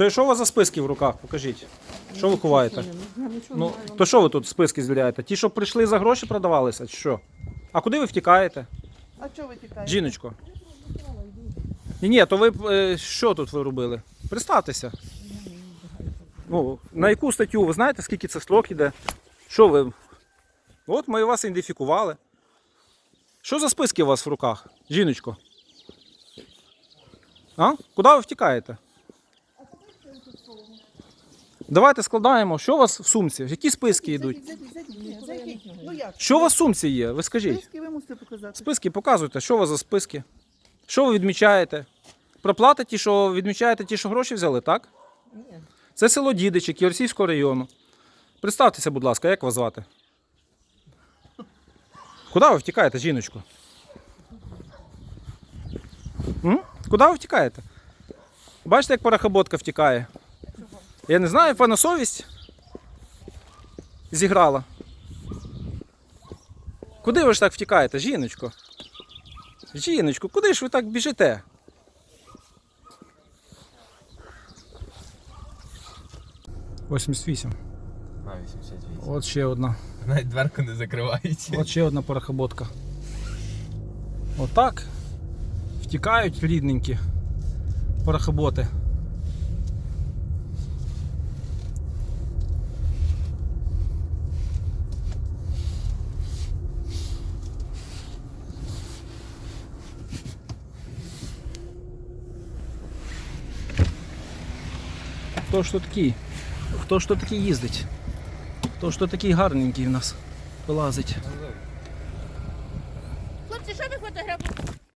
То і що у вас за списки в руках? Покажіть. Що ви ховаєте? Ну, то що ви тут списки звіряєте? Ті, що прийшли за гроші продавалися, чи що? А куди ви втікаєте? А чого ви тікаєте? Жіночко. Ні, ні, то ви е, що тут ви робили? Представтеся. Ну, на яку статтю? Ви знаєте, скільки це строк іде? Що ви? От ми вас ідентифікували. Що за списки у вас в руках, жіночко? А? Куди ви втікаєте? Давайте складаємо. Що у вас в сумці? Які списки йдуть? Ну як? Що у вас в сумці є? Ви скажіть. Списки ви мусите показати. Списки показуйте, що у вас за списки? Що ви відмічаєте? Проплати ті, що відмічаєте ті, що гроші взяли, так? Ні. Це село Дідичі, Ківерсійського району. Представтеся, будь ласка, як вас звати? Куди ви втікаєте, жіночко? М? Куди ви втікаєте? Бачите, як парахоботка втікає? Я не знаю, пана совість зіграла. Куди ви ж так втікаєте, жіночко? Жіночко, куди ж ви так біжите? Восемьдесят вісім. А, 88. От ще одна. Навіть дверку не закривають. От ще одна порохоботка. Отак втікають рідненькі порохоботи. Хто ж то такий? Хто ж то такий їздить? Хто що такий гарненький в нас вилазить? Хлопці, що ви фотографуєте?